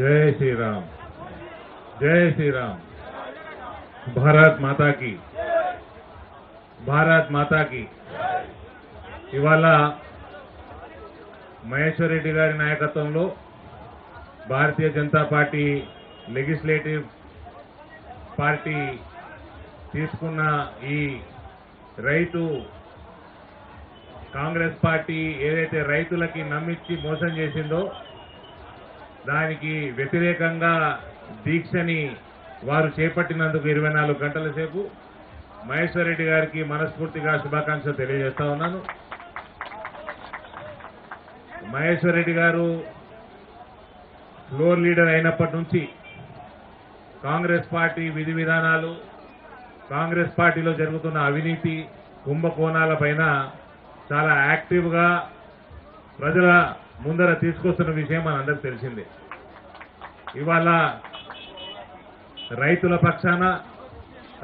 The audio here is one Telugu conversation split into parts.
జై శ్రీరామ్ జై శ్రీరామ్ భారత్ మాతాకి భారత్ మాతాకి ఇవాళ మహేశ్వర్ రెడ్డి గారి నాయకత్వంలో Bharatiya Janata party legislative party తీసుకున్న ఈ రైతు కాంగ్రెస్ పార్టీ ఏదైతే రైతులకి నమ్మించి మోసం చేసిందో దానికి వ్యతిరేకంగా దీక్షని వారు చేపట్టినందుకు ఇరవై నాలుగు గంటల సేపు మహేశ్వర్ రెడ్డి గారికి మనస్ఫూర్తిగా శుభాకాంక్షలు తెలియజేస్తా ఉన్నాను. మహేశ్వర్ రెడ్డి గారు ఫ్లోర్ లీడర్ అయినప్పటి నుంచి కాంగ్రెస్ పార్టీ విధి విధానాలు కాంగ్రెస్ పార్టీలో జరుగుతున్న అవినీతి కుంభకోణాల పైన చాలా యాక్టివ్గా ప్రజల ముందర తీసుకొస్తున్న విషయం మనందరికి తెలిసిందే. ఇవాళ రైతుల పక్షాన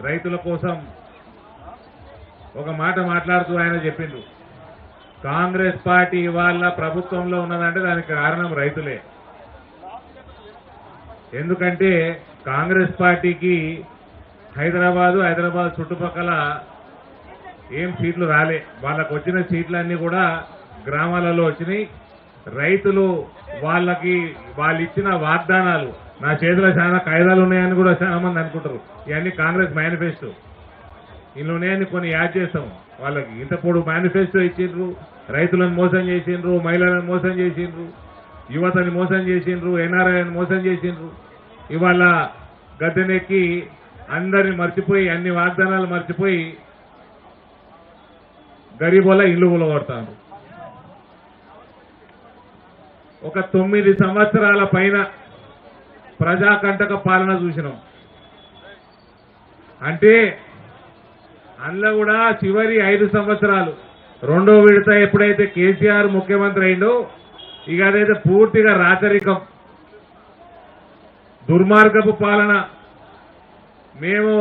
రైతుల కోసం ఒక మాట మాట్లాడుతూ ఆయన చెప్పిండు. కాంగ్రెస్ పార్టీ ఇవాళ ప్రభుత్వంలో ఉన్నదంటే దానికి కారణం రైతులే. ఎందుకంటే కాంగ్రెస్ పార్టీకి హైదరాబాదు హైదరాబాద్ చుట్టుపక్కల ఏం సీట్లు రాలే. వాళ్ళకు వచ్చిన సీట్లన్నీ కూడా గ్రామాలలో వచ్చినాయి. రైతులు వాళ్ళకి వాళ్ళు ఇచ్చిన వాగ్దానాలు నా చేతిలో చాలా కాయిదాలు ఉన్నాయని కూడా చాలా మంది అనుకుంటారు. ఇవన్నీ కాంగ్రెస్ మేనిఫెస్టో. ఇందులో ఉన్నాయని కొన్ని యాడ్ చేస్తాం. వాళ్ళకి ఇంత పొడు మేనిఫెస్టో ఇచ్చిండ్రు రైతులను మోసం చేసిండ్రు మహిళలను మోసం చేసిండ్రు యువతని మోసం చేసిండ్రు ఎన్ఆర్ఐని మోసం చేసిండ్రు. ఇవాళ గద్దెనెక్కి అందరిని మర్చిపోయి అన్ని వాగ్దానాలు మర్చిపోయి గరీబోల ఇల్లు కొడతారు ఒక తొమ్మిది సంవత్సరాల పైన ప్రజాకంటక పాలన చూసినాం. అంటే అందులో కూడా చివరి ఐదు సంవత్సరాలు రెండో విడత ఎప్పుడైతే కేసీఆర్ ముఖ్యమంత్రి అయిందో ఇక అదైతే పూర్తిగా రాచరికం. దుర్మార్గపు పాలన. మేము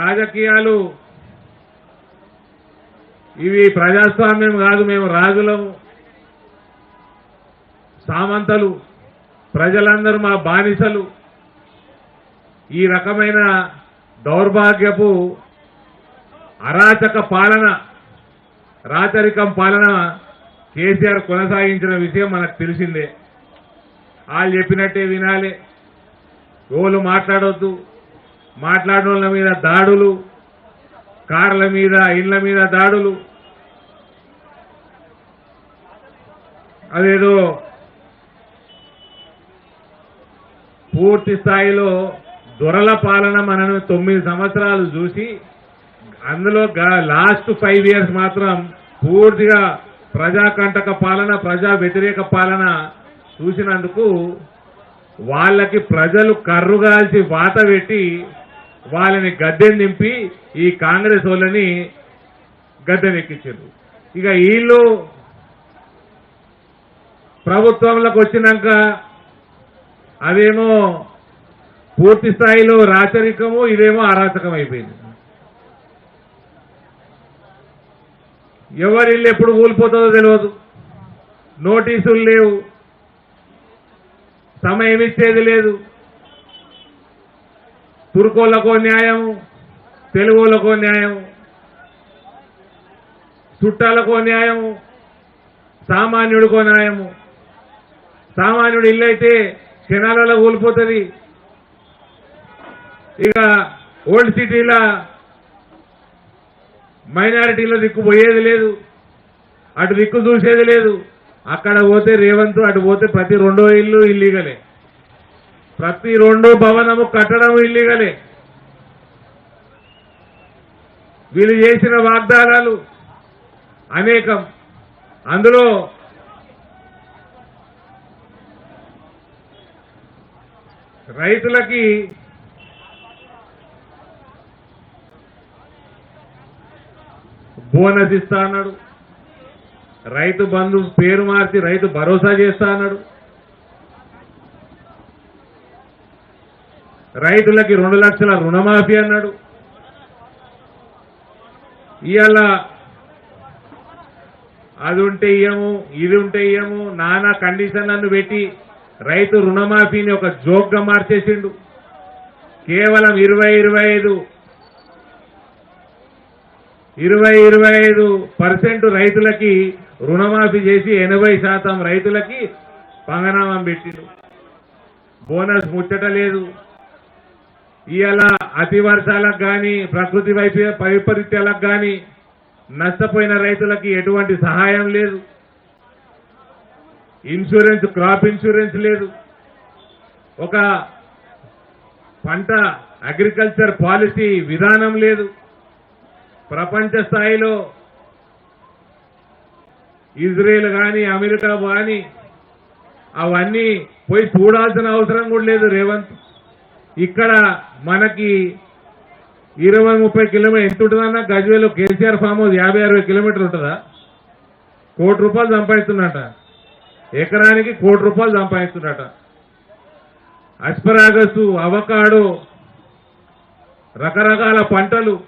రాజకీయాలు ఇవి ప్రజాస్వామ్యం కాదు మేము రాజులము సామంతలు ప్రజలందరూ మా బానిసలు. ఈ రకమైన దౌర్భాగ్యపు అరాచక పాలన రాచరికం పాలన కేసీఆర్ కొనసాగించిన విషయం మనకు తెలిసిందే. వాళ్ళు చెప్పినట్టే వినాలి. ఓళ్ళు మాట్లాడొద్దు. మాట్లాడిన వాళ్ళ మీద దాడులు కార్ల మీద ఇళ్ళ మీద దాడులు. అదేదో పూర్తి స్థాయిలో దొరల పాలన మనం తొమ్మిది సంవత్సరాలు చూసి అందులో లాస్ట్ ఫైవ్ ఇయర్స్ మాత్రం పూర్తిగా ప్రజాకంటక పాలన ప్రజా వ్యతిరేక పాలన చూసినందుకు వాళ్ళకి ప్రజలు కర్రుగాల్చి వాత పెట్టి వాళ్ళని గద్దెని నింపి ఈ కాంగ్రెస్ వాళ్ళని గద్దెనెక్కించారు ఇక వీళ్ళు ప్రభుత్వంలోకి వచ్చినాక అదేమో పూర్తి స్థాయిలో రాచరికము ఇదేమో అరాచకం అయిపోయింది ఎవరి ఇల్లు ఎప్పుడు కూలిపోతుందో తెలియదు నోటీసులు లేవు. సమయం ఇచ్చేది లేదు. తుర్కోళ్ళకో న్యాయము తెలుగులకో న్యాయము చుట్టాలకో న్యాయము సామాన్యుడికో న్యాయము. సామాన్యుడు ఇల్లు అయితే క్షణాలలో కోల్పోతుంది. ఇక ఓల్డ్ సిటీలో మైనారిటీలో దిక్కు పోయేది లేదు. అటు దిక్కు చూసేది లేదు. అక్కడ పోతే రేవంత్ అటు పోతే ప్రతి రెండో ఇల్లు ఇల్లీగలే. ప్రతి రెండో భవనము కట్టడం ఇల్లీగలే. వీళ్ళు చేసిన వాగ్దానాలు అనేకం. అందులో రైతులకి బోనస్ ఇస్తా అన్నాడు. రైతు బంధు పేరు మార్చి రైతు భరోసా చేస్తా అన్నాడు. రైతులకి రెండు లక్షల రుణమాఫీ అన్నాడు. ఇవాళ అది ఉంటే ఇయ్యము ఇది ఉంటే ఇయ్యము నానా కండిషన్లను పెట్టి రైతు రుణమాఫీని ఒక జోక్గా మార్చేసిండు. కేవలం ఇరవై ఇరవై ఐదు ఇరవై ఇరవై ఐదు పర్సెంట్ రైతులకి రుణమాఫీ చేసి ఎనభై శాతం రైతులకి పంగనామం పెట్టిండు. బోనస్ ముచ్చట లేదు. ఇవాళ అతి వర్షాలకు కానీ ప్రకృతి వైపు వైపరీత్యాలకు కానీ నష్టపోయిన రైతులకి ఎటువంటి సహాయం లేదు. ఇన్సూరెన్స్ క్రాప్ ఇన్సూరెన్స్ లేదు. ఒక పంట అగ్రికల్చర్ పాలసీ విధానం లేదు. ప్రపంచ స్థాయిలో ఇజ్రాయెల్ కానీ అమెరికా కానీ అవన్నీ పోయి చూడాల్సిన అవసరం కూడా లేదు రేవంత్. ఇక్కడ మనకి ఇరవై ముప్పై కిలోమీటర్ ఎంత ఉంటుందన్న? గజ్వేలో కేసీఆర్ ఫామ్ హౌస్ యాభై అరవై కిలోమీటర్లు ఉంటుందా? కోటి రూపాయలు సంపాదిస్తున్నట ఎకరానికి కోటి రూపాయలు సంపాదిస్తున్నట అస్పరాగస్ అవకాడో రకరకాల పంటలు.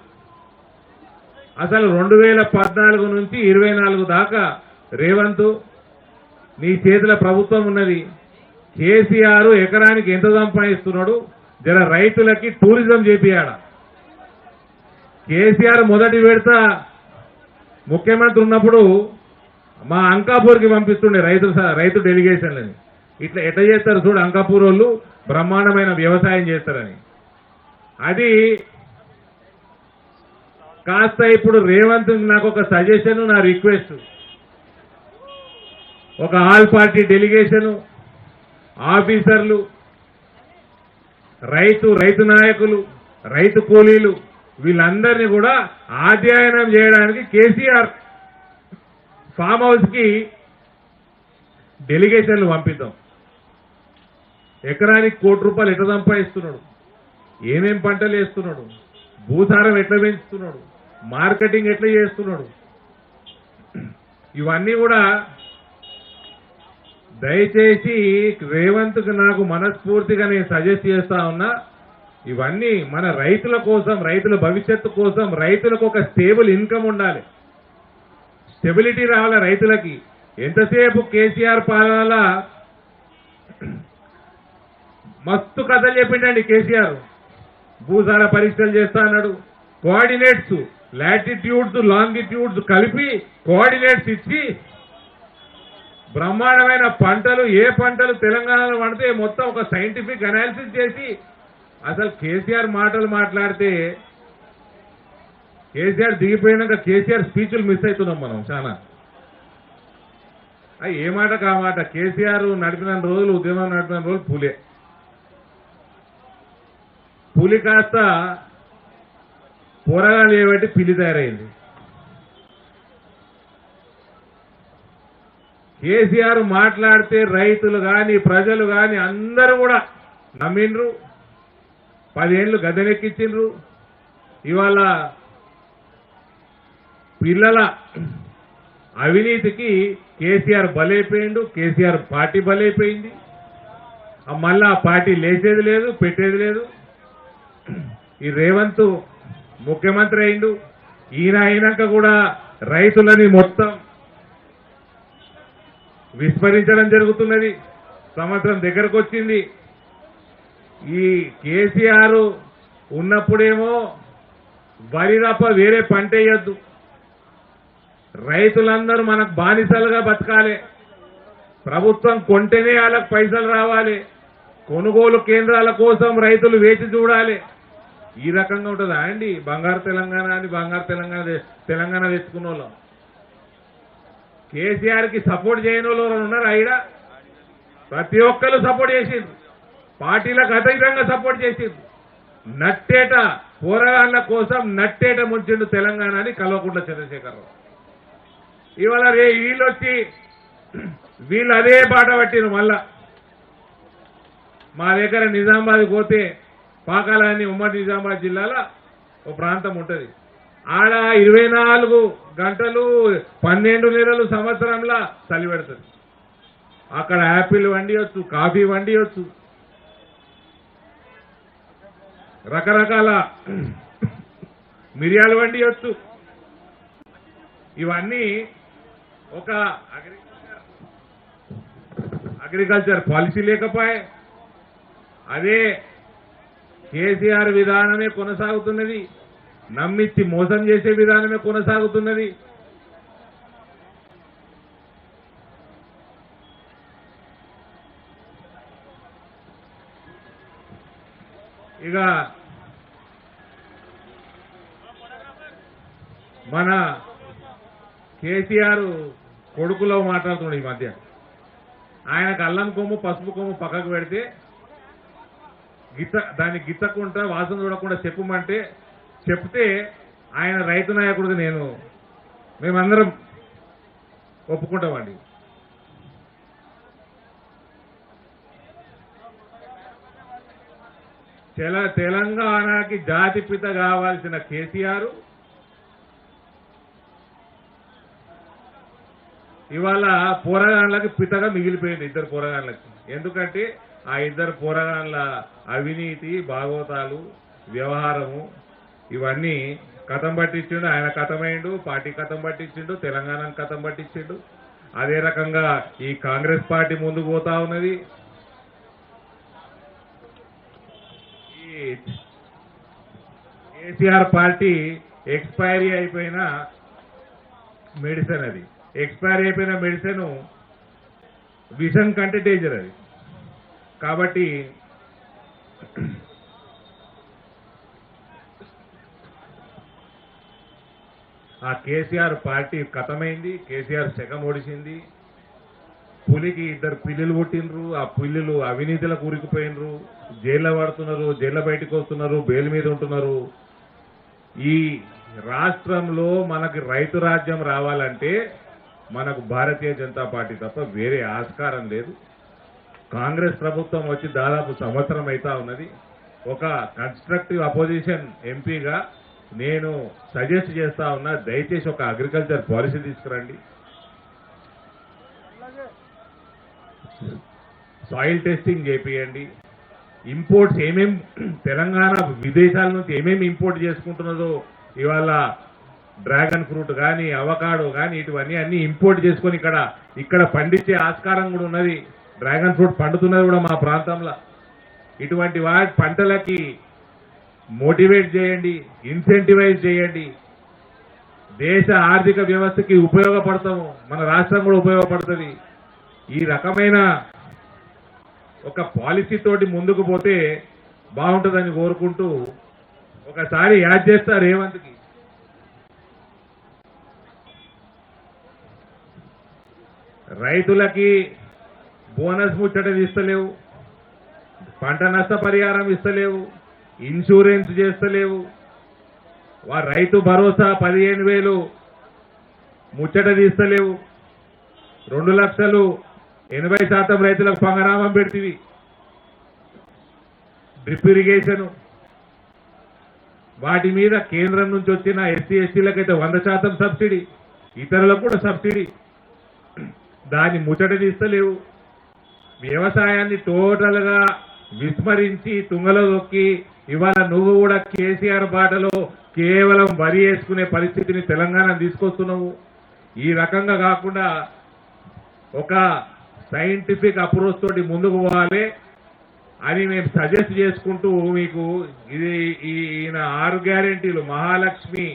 అసలు రెండు వేల పద్నాలుగు నుంచి ఇరవై నాలుగు దాకా రేవంత్ నీ చేతుల ప్రభుత్వం ఉన్నది. కేసీఆర్ ఎకరానికి ఎంత సంపాదిస్తున్నాడు? జర రైతులకి టూరిజం చేపియాడ కేసీఆర్ మొదటి విడత ముఖ్యమంత్రి ఉన్నప్పుడు మా అంకాపూర్కి పంపిస్తుండే రైతు రైతు డెలిగేషన్లని. ఇట్లా ఎట్లా చేస్తారు చూడు అంకాపూర్ వాళ్ళు బ్రహ్మాండమైన వ్యవసాయం చేస్తారని. అది కాస్త ఇప్పుడు రేవంత్ నాకు ఒక సజెషన్ నా రిక్వెస్ట్ ఒక ఆల్ పార్టీ డెలిగేషను ఆఫీసర్లు రైతు రైతు నాయకులు రైతు కూలీలు వీళ్ళందరినీ కూడా అధ్యయనం చేయడానికి కేసీఆర్ ఫామ్ హౌస్కి డెలిగేషన్లు పంపిద్దాం. ఎకరానికి కోటి రూపాయలు ఎట్లా సంపాదిస్తున్నాడు? ఏమేం పంటలు వేస్తున్నాడు? భూసారం ఎట్లా పెంచుతున్నాడు? మార్కెటింగ్ ఎట్లా చేస్తున్నాడు? ఇవన్నీ కూడా దయచేసి రేవంత్కి నాకు మనస్ఫూర్తిగా నేను సజెస్ట్ చేస్తా ఉన్నా ఇవన్నీ మన రైతుల కోసం రైతుల భవిష్యత్తు కోసం రైతులకు ఒక స్టేబుల్ ఇన్కమ్ ఉండాలి. స్టెబిలిటీ రావాలి రైతులకి? ఎంతసేపు కేసీఆర్ పాలనల మస్తు కథలు చెప్పిండండి కేసీఆర్. భూసార పరీక్షలు చేస్తా అన్నాడు. కోఆర్డినేట్స్ లాటిట్యూడ్స్ లాంగిట్యూడ్స్ కలిపి కోఆర్డినేట్స్ ఇచ్చి బ్రహ్మాండమైన పంటలు ఏ పంటలు తెలంగాణలో పడితే మొత్తం ఒక సైంటిఫిక్ అనాలిసిస్ చేసి అసలు కేసీఆర్ మాటలు మాట్లాడితే కేసీఆర్ దిగిపోయినాక కేసీఆర్ స్పీచ్లు మిస్ అవుతున్నాం మనం చాలా. ఏ మాట కా మాట? కేసీఆర్ నడిపిన రోజులు ఉద్యమం నడిపిన రోజులు పులే. పులి కాస్త పోరగాలు ఏబట్టి పిల్లి తయారైంది. కేసీఆర్ మాట్లాడితే రైతులు కానీ ప్రజలు కానీ అందరూ కూడా నమ్మిండ్రు. పదేళ్ళు గద్దెనెక్కించిండ్రు. ఇవాళ పిల్లల అవినీతికి కేసీఆర్ బలైపోయిండు కేసీఆర్ పార్టీ బలైపోయింది. మళ్ళా ఆ పార్టీ లేచేది లేదు పెట్టేది లేదు. ఈ రేవంత్ ముఖ్యమంత్రి అయిండు. ఈయన అయినాక కూడా రైతులని మొత్తం విస్మరించడం జరుగుతున్నది. సంవత్సరం దగ్గరకు వచ్చింది ఈ కేసీఆర్ ఉన్నప్పుడేమో వరి తప్ప వేరే పంట వేయద్దు. రైతులందరూ మనకు బానిసలుగా బతకాలి. ప్రభుత్వం కొంటేనే వాళ్ళకు పైసలు రావాలి. కొనుగోలు కేంద్రాల కోసం రైతులు వేచి చూడాలి. ఈ రకంగా ఉంటుందా అండి? బంగారు తెలంగాణ అని బంగారు తెలంగాణ తెలంగాణ తెచ్చుకున్న వాళ్ళం. కేసీఆర్కి సపోర్ట్ చేయని వాళ్ళు ఎవరైనా ఉన్నారా ప్రతి ఒక్కరు సపోర్ట్ చేసిండ్రు. పార్టీలకు అతీతంగా సపోర్ట్ చేసిండ్రు. నట్టేట పోరాళ్ళ కోసం నట్టేట ముంచిండు తెలంగాణ అని కల్వకుంట్ల చంద్రశేఖరరావు ఇవాళ రే వీళ్ళు వచ్చి వీళ్ళు అదే పాట పట్టిరు మళ్ళా. మా దగ్గర నిజామాబాద్ పోతే పాకాలని ఉమ్మడి నిజామాబాద్ జిల్లాలో ఒక ప్రాంతం ఉంటుంది. ఆడ ఇరవై నాలుగు గంటలు పన్నెండు నెలలు సంవత్సరంలో చలి పెడుతుంది. అక్కడ యాపిల్ వండియొచ్చు కాఫీ వండియొచ్చు. రకరకాల మిరియాలు వండియొచ్చు. ఇవన్నీ ఒక అగ్రికల్చర్ పాలసీ లేకపోయే అదే కేసీఆర్ విధానమే కొనసాగుతున్నది నమ్మిచ్చి మోసం చేసే విధానమే కొనసాగుతున్నది. ఇక మన కేసీఆర్ కొడుకులో మాట్లాడుతున్నాడు ఈ మధ్య. ఆయనకు అల్లం కొమ్ము పసుపు కొమ్ము పక్కకు పెడితే గిత్త దాన్ని గిత్తకుండా వాసన చూడకుండా చెప్పమంటే చెప్తే ఆయన రైతు నాయకుడికి నేను. మేమందరం ఒప్పుకుంటామండి. తెల తెలంగాణకి జాతిపిత కావాల్సిన కేసీఆర్ ఇవాళ పోరగాళ్ళకి పితగా మిగిలిపోయింది ఇద్దరు పోరగాళ్ళకి. ఎందుకంటే ఆ ఇద్దరు పోరగాళ్ళ అవినీతి భాగవతాలు వ్యవహారము ఇవన్నీ కథం పట్టించిండు ఆయన కథమైండు పార్టీ కథం పట్టించిండు తెలంగాణ కథం పట్టించిండు. అదే రకంగా ఈ కాంగ్రెస్ పార్టీ ముందు పోతా ఉన్నది. ఈ కేసీఆర్ పార్టీ ఎక్స్పైరీ అయిపోయిన మెడిసిన్ అది. ఎక్స్పైర్ అయిపోయిన మెడిసిన్ విషం కంటే డేంజర్ అది. కాబట్టి ఆ కేసీఆర్ పార్టీ కథమైంది కేసీఆర్ శకం ఓడిసింది పులికి ఇద్దరు పిల్లులు పుట్టినరు ఆ పిల్లులు అవినీతిలో కూరుకుపోయినరు జైల్లో పడుతున్నారు జైల్లో బయటకు వస్తున్నారు బెయిల్ మీద ఉంటున్నారు. ఈ రాష్ట్రంలో మనకి రైతు రాజ్యం రావాలంటే మనకు భారతీయ జనతా పార్టీ తప్ప వేరే ఆస్కారం లేదు. కాంగ్రెస్ ప్రభుత్వం వచ్చి దాదాపు సంవత్సరం అవుతా ఉన్నది. ఒక కన్స్ట్రక్టివ్ అపోజిషన్ ఎంపీగా నేను సజెస్ట్ చేస్తా ఉన్నా దయచేసి ఒక అగ్రికల్చర్ పాలసీ తీసుకురండి. సాయిల్ టెస్టింగ్ చేపియండి. ఇంపోర్ట్స్ ఏమేం తెలంగాణ విదేశాల నుంచి ఏమేమి ఇంపోర్ట్ చేసుకుంటున్నదో ఇవాళ డ్రాగన్ ఫ్రూట్ కానీ అవకాడో కానీ ఇటువన్నీ అన్ని ఇంపోర్ట్ చేసుకొని ఇక్కడ ఇక్కడ పండించే ఆస్కారం కూడా ఉన్నది. డ్రాగన్ ఫ్రూట్ పండుతున్నది కూడా మా ప్రాంతంలో. ఇటువంటి వాటి పంటలకి మోటివేట్ చేయండి ఇన్సెంటివైజ్ చేయండి. దేశ ఆర్థిక వ్యవస్థకి ఉపయోగపడతాము మన రాష్ట్రం కూడా ఉపయోగపడుతుంది. ఈ రకమైన ఒక పాలసీ తోటి ముందుకు పోతే బాగుంటుందని కోరుకుంటూ ఒకసారి యాడ్ చేస్తా రేవంత్కి. రైతులకి బోనస్ ముచ్చట ఇస్తలేవు పంట నష్ట పరిహారం ఇస్తలేవు ఇన్సూరెన్స్ చేస్తలేవు. వా రైతు భరోసా పదిహేను వేలు ముచ్చట తీస్తలేవు. రెండు లక్షలు ఎనభై శాతం రైతులకు పంగనామం పెడుతుంది డ్రిప్ ఇరిగేషన్. వాటి మీద కేంద్రం నుంచి వచ్చిన ఎస్సీ ఎస్టీలకైతే వంద శాతం సబ్సిడీ ఇతరులకు కూడా సబ్సిడీ. దాన్ని ముచ్చట తీస్తలేవు వ్యవసాయాన్ని టోటల్గా విస్మరించి తుంగలో దొక్కి ఇవాళ నువ్వు కూడా కేసీఆర్ బాటలో కేవలం వరి వేసుకునే పరిస్థితిని తెలంగాణ తీసుకొస్తున్నావు. ఈ రకంగా కాకుండా ఒక సైంటిఫిక్ అప్రోచ్ తోటి ముందుకు పోవాలి అని మేము సజెస్ట్ చేసుకుంటూ మీకు ఇది ఈయన ఆరు గ్యారెంటీలు Mahalakshmi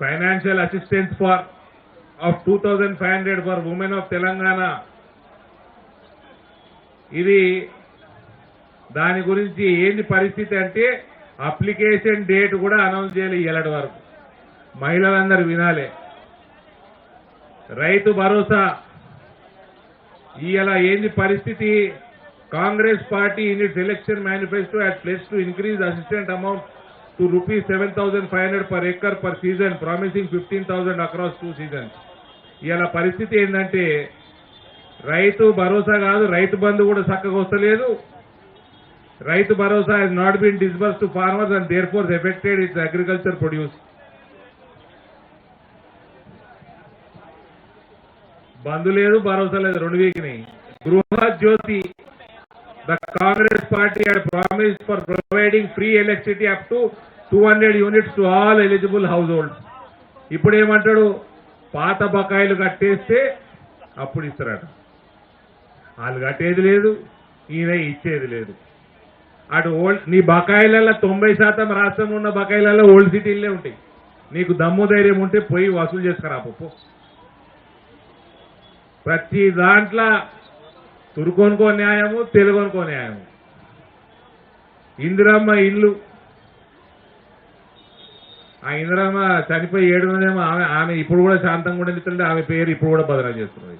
financial assistance for of two thousand five hundred for women of Telangana. ఇది దాని గురించి ఏంది పరిస్థితి అంటే అప్లికేషన్ డేట్ కూడా అనౌన్స్ చేయాలి ఇలాంటి వరకు. మహిళలందరూ వినాలి. రైతు భరోసా. ఇవాళ ఏంది పరిస్థితి? Congress party in its election manifesto at place to increase assistant amount to rupees seven thousand five hundred per acre per season promising fifteen ఇవాళ పరిస్థితి ఏంటంటే రైతు భరోసా కాదు రైతు బంధు కూడా చక్కగా వస్తలేదు. Rythu Bharosa is not been disbursed to farmers and therefore affected its agriculture produce బంధు లేదు భరోసా లేదు రెండు వీక్ని Gruhajyothi the Congress party had promise for providing free electricity up to two hundred units to all eligible households ఇప్పుడు ఏమంటాడు పాత బకాయిలు కట్టేస్తే అప్పుడు ఇస్తారట. వాళ్ళు కట్టేది లేదు ఈయన ఇచ్చేది లేదు. అటు ఓల్డ్ నీ బకాయిలలో తొంభై శాతం రాష్ట్రంలో ఉన్న బకాయిలలో ఓల్డ్ సిటీలే ఉంటాయి. నీకు దమ్ము ధైర్యం ఉంటే పోయి వసూలు చేసుకురా పప్పు ప్రతి దాంట్లో తురుకొనుకో న్యాయము తెలుగొనుకో న్యాయము. ఇందిరమ్మ ఇల్లు ఆ ఇందిరామ చనిపోయి ఏడు మందేమో ఆమె ఆమె ఇప్పుడు కూడా శాంతంగా కూడా ఆమె పేరు ఇప్పుడు కూడా బదనం చేస్తున్నది.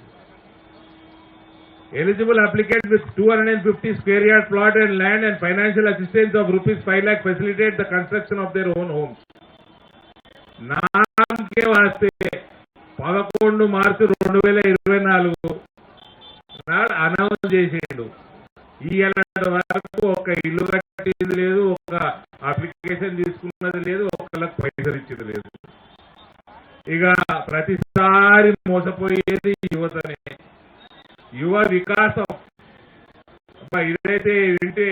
Eligible applicant with two hundred and fifty square yard plot and land and financial assistance of rupees five lakh facilitate the construction of their own homes నాకే వాస్తే పదకొండు మార్చి రెండు వేల ఇరవై నాలుగు నాడు అనౌన్స్ చేసేడు. ఇలాంటి వరకు ఒక ఇల్లు కట్టింది లేదు ఒక అప్లికేషన్ తీసుకున్నది లేదు ఒక పరిస్థితి లేదు. ఇక ప్రతిసారి మోసపోయేది యువతనే. యువ వికాసం. అబ్బా ఇదైతే వింటే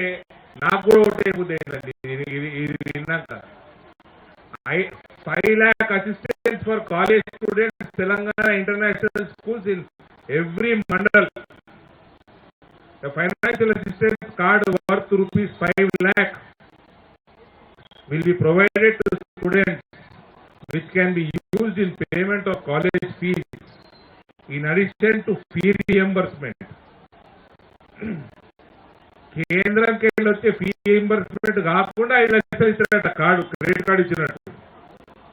నాకు కూడా ఒకటే బుద్ధి ఇది ఇది విన్నాక. Five lakh assistants for college students Telangana international schools in every mandal financial assistance card worth rupees five lakh will be provided to students. Which can be used in payment of college fees in addition to fee reimbursement. కేంద్రంకి వెళ్ళి వచ్చే ఫీ రీయింబర్స్మెంట్ కాకుండా ఐదు లక్షలు ఇచ్చినట్ట కార్డు క్రెడిట్ కార్డు ఇచ్చినట్టు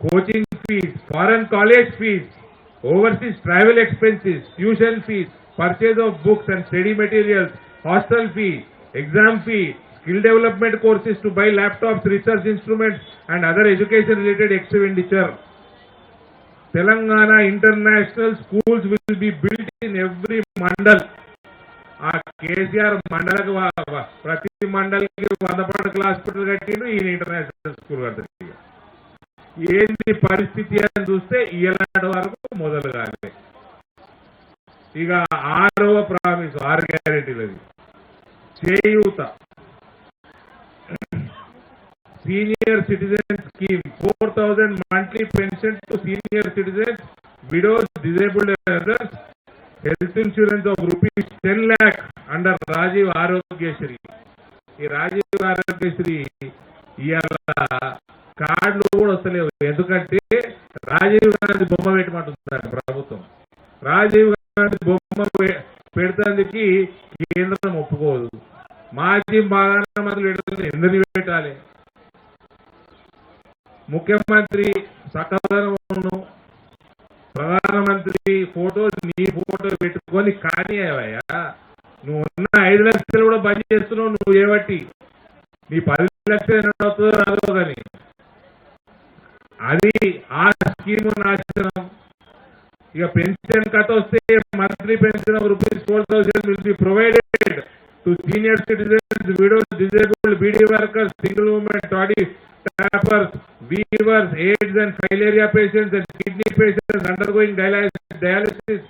coaching fees foreign college fees overseas travel expenses tuition fees purchase of books and study materials hostel fee exam fee skill development courses to buy laptops, research instruments and other education related expenditure. Telangana international schools will be built in every mandal ఆ కేసీఆర్ మండలకు ప్రతి మండల్కి వంద పడకల హాస్పిటల్ కట్టిండు ఈయన ఇంటర్నేషనల్ స్కూల్ కట్టి ఏంటి పరిస్థితి అని చూస్తే ఇలాంటి వరకు మొదలు కాలే ఇక ఆరవ ప్రామిస్ ఆరు గ్యారెంటీలది Cheyutha senior citizen scheme four thousand monthly pension to senior citizens widows disabled others health insurance of rupees ten lakh under Rajiv Aarogyasri ఈ రాజీవ్ ఆరోగ్యశ్రీ ఇవాళ కార్డులు కూడా వస్తలేవు. ఎందుకంటే రాజీవ్ గాంధీ బొమ్మ పెట్టమంటుంది ప్రభుత్వం. రాజీవ్ గాంధీ బొమ్మ పె- పెడతానికి కేంద్రం ఒప్పుకోదు. మాజీ ప్రధానమంత్రులు ఎందుకు పెట్టాలి ముఖ్యమంత్రి సకదనమును ప్రధానమంత్రి ఫోటో నీ ఫోటో పెట్టుకొని కానీ అవయ్యా నువ్వు ఉన్న ఐదు లక్షలు కూడా బంద్ చేస్తున్నావు నువ్వు ఏబట్టి నీ పది లక్షలు ఎన్నో అవుతుందో రాదో కానీ అది ఆ స్కీమ్ నాశనం. ఇక పెన్షన్ కట్ వస్తే monthly pension rupees four thousand will be provided. To senior citizens widows disabled beedi workers single women toddy tappers weavers AIDS and filaria patients and kidney patients undergoing dialysis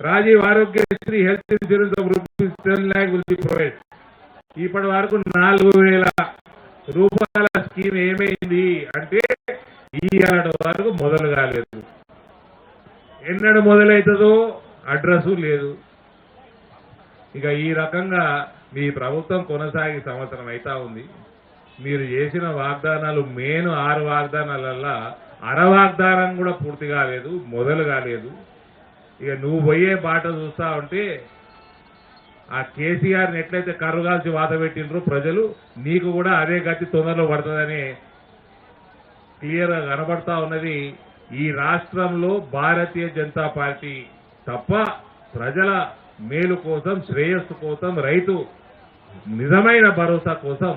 Rajiv Aarogyasri health insurance of rupees ten lakh will be provide ఇప్పటి వరకు నాలుగు వేల రూపాయల స్కీమ్ ఏమైంది అంటే ఈ ఏడాది వరకు మొదలు కాలేదు. ఎన్నడు మొదలైతుందో అడ్రస్ లేదు. ఇక ఈ రకంగా మీ ప్రభుత్వం కొనసాగి సంవత్సరం అయితా ఉంది. మీరు చేసిన వాగ్దానాలు మేను ఆరు వాగ్దానాలల్లా అర వాగ్దానం కూడా పూర్తి కాలేదు మొదలు కాలేదు. ఇక నువ్వు పోయే బాట చూస్తా ఉంటే ఆ కేసీఆర్ని ఎట్లయితే కర్రుగాల్చి వాత పెట్టినరో ప్రజలు నీకు కూడా అదే గతి తొందరలో పడుతుందని క్లియర్గా కనబడతా ఉన్నది. ఈ రాష్ట్రంలో భారతీయ జనతా పార్టీ తప్ప ప్రజల మేలు కోసం శ్రేయస్సు కోసం రైతు నిజమైన భరోసా కోసం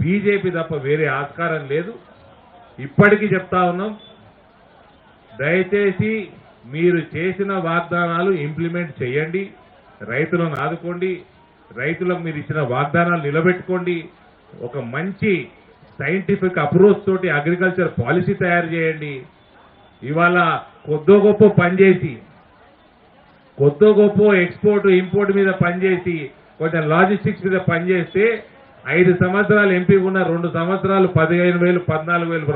బీజేపీ తప్ప వేరే ఆస్కారం లేదు. ఇప్పటికీ చెప్తా ఉన్నాం దయచేసి మీరు చేసిన వాగ్దానాలు ఇంప్లిమెంట్ చేయండి రైతులను ఆదుకోండి రైతులకు మీరు ఇచ్చిన వాగ్దానాలు నిలబెట్టుకోండి ఒక మంచి సైంటిఫిక్ అప్రోచ్ తోటి అగ్రికల్చర్ పాలసీ తయారు చేయండి ఇవాళ కొద్దో గొప్ప పనిచేసి కొద్దో గొప్ప ఎక్స్పోర్ట్ ఇంపోర్ట్ మీద పనిచేసి కొంచెం లాజిస్టిక్స్ మీద పనిచేస్తే ఐదు సంవత్సరాలు ఎంపీ ఉన్న రెండు సంవత్సరాలు పదిహేను వేలు పద్నాలుగు వేలు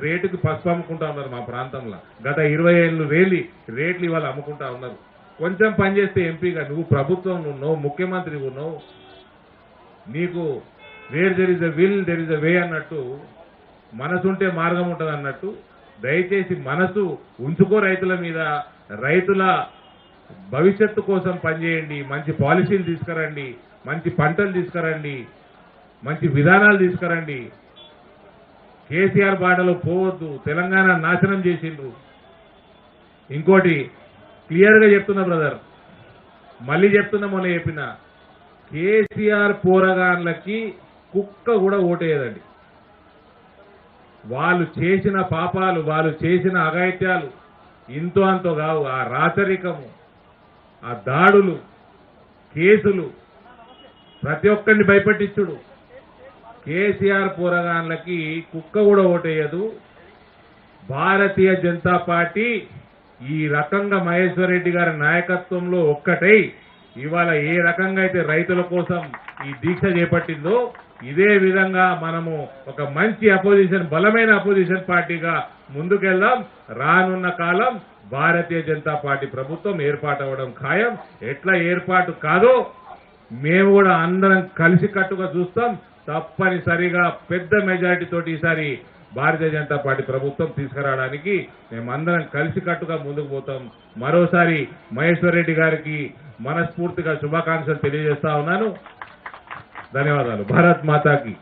రేటుకి పసుపు అమ్ముకుంటా ఉన్నారు మా ప్రాంతంలో. గత ఇరవై ఏళ్ళు రేలి రేట్లు ఇవాళ అమ్ముకుంటా ఉన్నారు. కొంచెం పనిచేస్తే ఎంపీగా నువ్వు ప్రభుత్వం ఉన్నావు ముఖ్యమంత్రి ఉన్నావు. నీకు where there is a will there is a way అన్నట్టు మనసుంటే మార్గం ఉంటుంది అన్నట్టు దయచేసి మనసు ఉంచుకో రైతుల మీద రైతుల భవిష్యత్తు కోసం పనిచేయండి మంచి పాలసీలు తీసుకురండి మంచి పంటలు తీసుకురండి మంచి విధానాలు తీసుకురండి. కేసీఆర్ బాటలో పోవద్దు తెలంగాణ నాశనం చేసిండ్రు ఇంకోటి క్లియర్గా చెప్తున్నా బ్రదర్ మళ్ళీ చెప్తున్నా మొన్న చెప్పిన కేసీఆర్ పోరగాన్లకి కుక్క కూడా ఓటేయదండి. వాళ్ళు చేసిన పాపాలు వాళ్ళు చేసిన అఘాయిత్యాలు ఇంతో అంతో కావు ఆ రాచరికము. ఆ దాడులు కేసులు ప్రతి ఒక్కరిని భయపెట్టించుడు. కేసీఆర్ పోరగాన్లకి కుక్క కూడా ఓటేయదు. భారతీయ జనతా పార్టీ ఈ రకంగా మహేశ్వర్ రెడ్డి గారి నాయకత్వంలో ఒక్కటై ఇవాళ ఏ రకంగా అయితే రైతుల కోసం ఈ దీక్ష చేపట్టిందో ఇదే విధంగా మనము ఒక మంచి అపోజిషన్ బలమైన అపోజిషన్ పార్టీగా ముందుకెళ్దాం. రానున్న కాలం భారతీయ జనతా పార్టీ ప్రభుత్వం ఏర్పాటు అవ్వడం ఖాయం. ఎట్లా ఏర్పాటు కాదో మేము కూడా అందరం కలిసికట్టుగా చూస్తాం. తప్పనిసరిగా పెద్ద మెజారిటీ తోటి ఈసారి భారతీయ జనతా పార్టీ ప్రభుత్వం తీసుకురావడానికి మేమందరం కలిసికట్టుగా ముందుకు పోతాం. మరోసారి మహేశ్వర్ రెడ్డి గారికి మనస్ఫూర్తిగా శుభాకాంక్షలు తెలియజేస్తా ఉన్నాను. ధన్యవాదాలు. భారత్ మాతాకి.